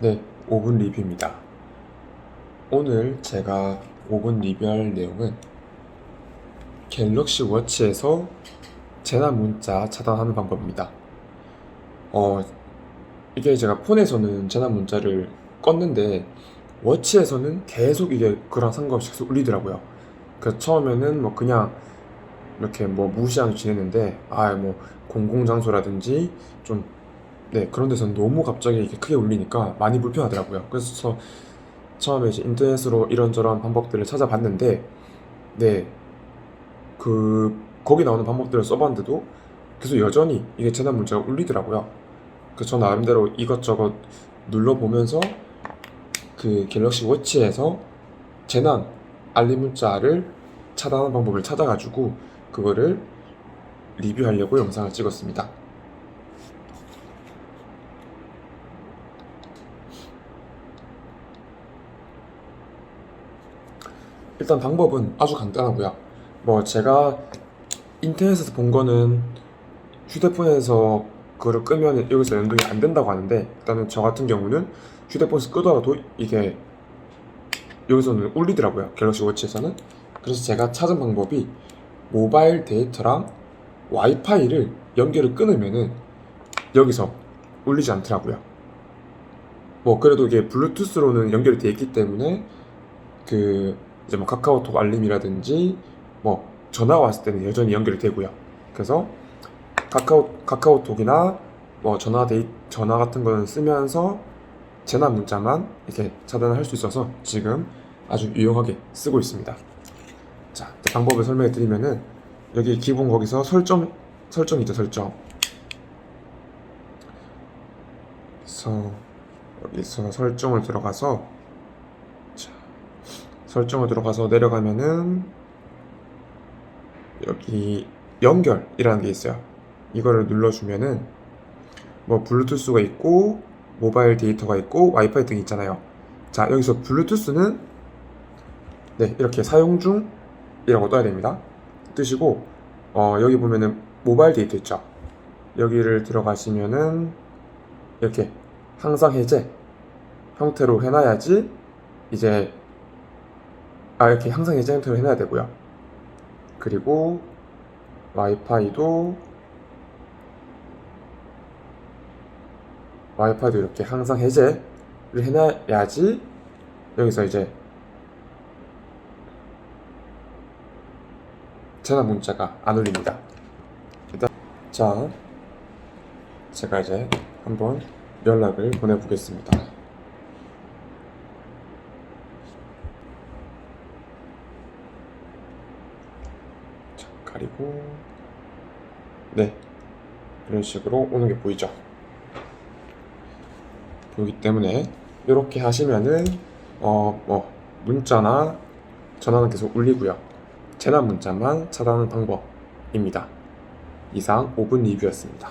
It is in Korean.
네, 5분 리뷰입니다. 오늘 제가 5분 리뷰할 내용은 갤럭시 워치에서 재난 문자 차단하는 방법입니다. 어, 이게 제가 폰에서는 재난 문자를 껐는데 워치에서는 계속 이게 그랑 상관없이 계속 울리더라고요. 그래서 처음에는 뭐 그냥 이렇게 뭐 무시하고 지냈는데 아 뭐 공공장소라든지 좀 네, 그런 데서는 너무 갑자기 이렇게 크게 울리니까 많이 불편하더라고요. 그래서 저 처음에 이제 인터넷으로 이런저런 방법들을 찾아봤는데, 네, 그, 거기 나오는 방법들을 써봤는데도 계속 여전히 이게 재난 문자가 울리더라고요. 그래서 저 나름대로 이것저것 눌러보면서 그 갤럭시 워치에서 재난 알림 문자를 차단하는 방법을 찾아가지고 그거를 리뷰하려고 영상을 찍었습니다. 일단 방법은 아주 간단하고요. 뭐 제가 인터넷에서 본 거는 휴대폰에서 그거를 끄면 여기서 연동이 안 된다고 하는데 일단은 저 같은 경우는 휴대폰에서 끄더라도 이게 여기서는 울리더라고요. 갤럭시 워치에서는. 그래서 제가 찾은 방법이 모바일 데이터랑 와이파이를 연결을 끊으면은 여기서 울리지 않더라고요. 뭐 그래도 이게 블루투스로는 연결이 돼 있기 때문에 그 이제 뭐 카카오톡 알림이라든지 뭐 전화가 왔을 때는 여전히 연결이 되고요. 그래서 카카오 카카오톡이나 뭐 전화 데이 전화 같은 거는 쓰면서 재난 문자만 이렇게 차단을 할수 있어서 지금 아주 유용하게 쓰고 있습니다. 자, 방법을 설명해 드리면은 여기 기본 거기서 설정 설정 있죠, 설정. 그래서 여기서 설정을 들어가서 자, 설정을 들어가서 내려가면은 여기 연결이라는 게 있어요. 이거를 눌러주면은 뭐 블루투스가 있고 모바일 데이터가 있고 와이파이 등이 있잖아요. 자 여기서 블루투스는 네 이렇게 사용 중이라고 떠야 됩니다. 뜨시고 어, 여기 보면은 모바일 데이터 있죠. 여기를 들어가시면은 이렇게 항상 해제 형태로 해놔야지 이제 아 이렇게 항상 해제 형태로 해놔야 되고요. 그리고 와이파이도 와이파이도 이렇게 항상 해제를 해놔야지 여기서 이제 전화 문자가 안 울립니다. 일단 자 제가 이제 한번 연락을 보내보겠습니다. 자, 가리고 네 이런 식으로 오는 게 보이죠? 보이기 때문에 이렇게 하시면은 어 뭐 문자나 전화는 계속 울리고요. 재난 문자만 차단하는 방법입니다. 이상 5분 리뷰였습니다.